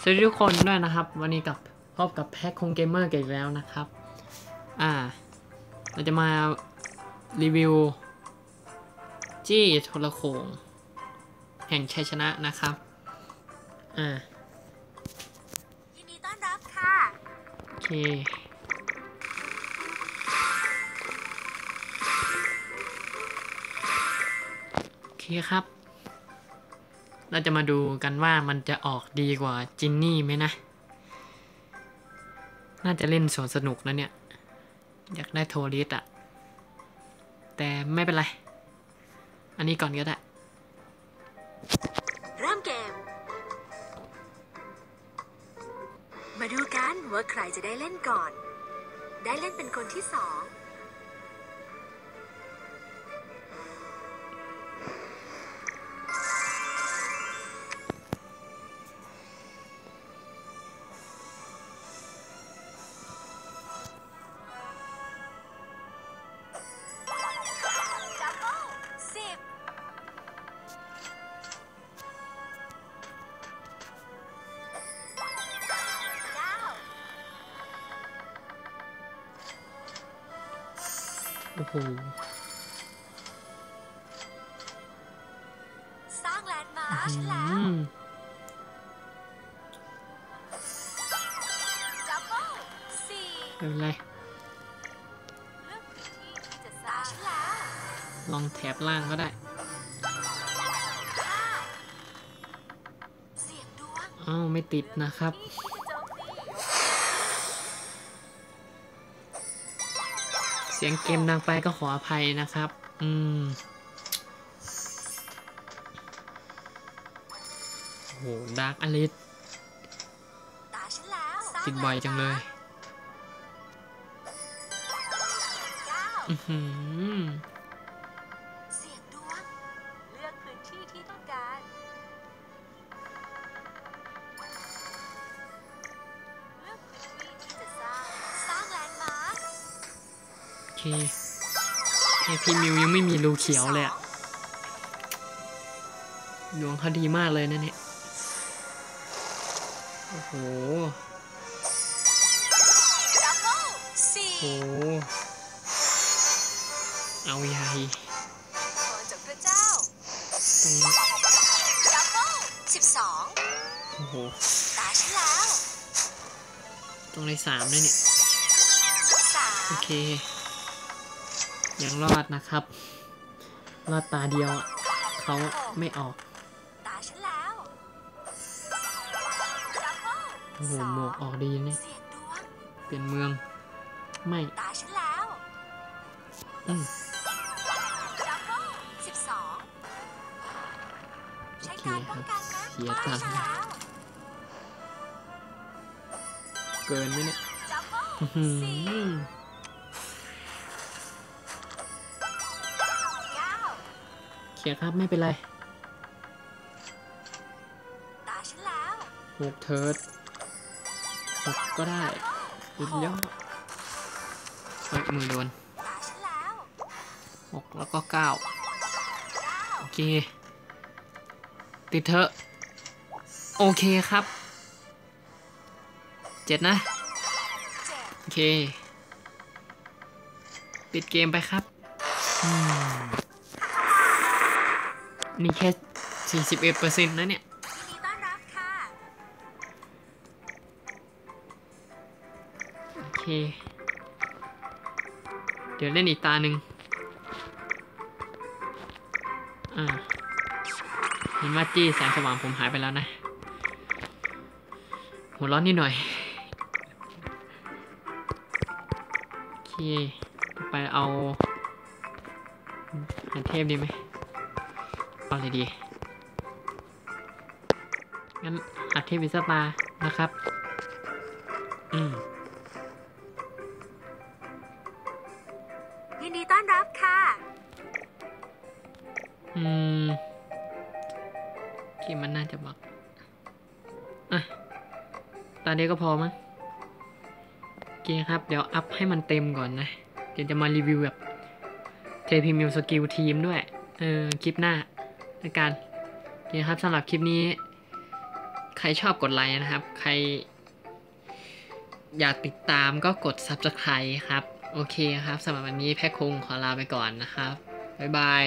สวัสดีทุกคนด้วยนะครับ วันนี้กับพบกับแพ็คคงเกมเมอร์กันอีกแล้วนะครับ อ่า เราจะมารีวิว จี้โทรโขงแห่งชัยชนะนะครับ อ่ายินดีต้อนรับค่ะ โอเค โอเคครับ เราจะมาดูกันว่ามันจะออกดีกว่าจินนี่ไหมนะ น่าจะเล่นสวนสนุกนะเนี่ย อยากได้โทริสอะแต่ไม่เป็นไร อันนี้ก่อนก็ได้ เริ่มเกม มาดูกันว่าใครจะได้เล่นก่อน ได้เล่นเป็นคนที่สอง โอ้โหสร้างแลนด์มาร์คฉันแล้วดับเบิลสี่ไม่เป็นไรเลือกพื้นที่ที่จะสร้างแล้วลองแถบล่างก็ได้อ้าวไม่ติดนะครับ เสียงเกมดังไปก็ขออภัยนะครับ อืมโอ้โหดาร์กอลิสติดบ่อยจังเลยอือหือ พี่มิวยังไม่มีรูเขียวเลยอะดวงเขาดีมากเลยนะเนี่ย โอ้โหดับเบิลสี่โอ้โห เอาใหญ่พรจากพระเจ้าตรงนี้ดับเบิลสิบสองโอ้โหตาฉันแล้ว ตรงในสามเลยเนี่ยสามโอเค ยังรอดนะครับ รอดตาเดียวอะเขาไม่ออกตาฉันแล้วดับเบิลโอ้โหหมวกออกดีเนี่ยเสียงดวงเป็นเมือง ไม่ตาฉันแล้วอืมดับเบิลสิบสองใช้การป้องกันนะโอเคครับเสียตังค์ตาฉันแล้วเกินไหมเนี่ย เขียครับ ไม่เป็นไรตาฉันแล้วหกเทิร์ดหกก็ได้สุดยอดเฮ้ยมือโดนตาฉันแล้วหกแล้วก็เก้าเก้าโอเค ติดเถอะ โอเคครับเจ็ดนะเจ็ดโอเค ปิดเกมไปครับ อืม นี่แค่ 41%นะเนี่ยยินต้อนรับค่ะโอเค เดี๋ยวเล่นอีกตาหนึ่งอ่าเห็นว่าจี้แสงสว่างผมหายไปแล้วนะ หัวร้อนนิดหน่อย โอเค ไปเอาหันเทพดีไหม เอาเลยดี งั้นหัดเทพวิสตาร์นะครับ อืมยินดีต้อนรับค่ะ อืมโอเคมันน่าจะบักอะตาเดียวก็พอมั้งโอเคครับ เดี๋ยวอัพให้มันเต็มก่อนนะ เดี๋ยวจะมารีวิวแบบเทพีมิวสกิลทีมด้วย เออ คลิปหน้า ในการโอเคครับสำหรับคลิปนี้ ใครรชอบกดไลค์นะครับ ใคร อยากติดตามก็กด Subscribe ครับ โอเคครับสำหรับวันนี้แพ็คคงขอลาไปก่อนนะครับ บ๊ายบาย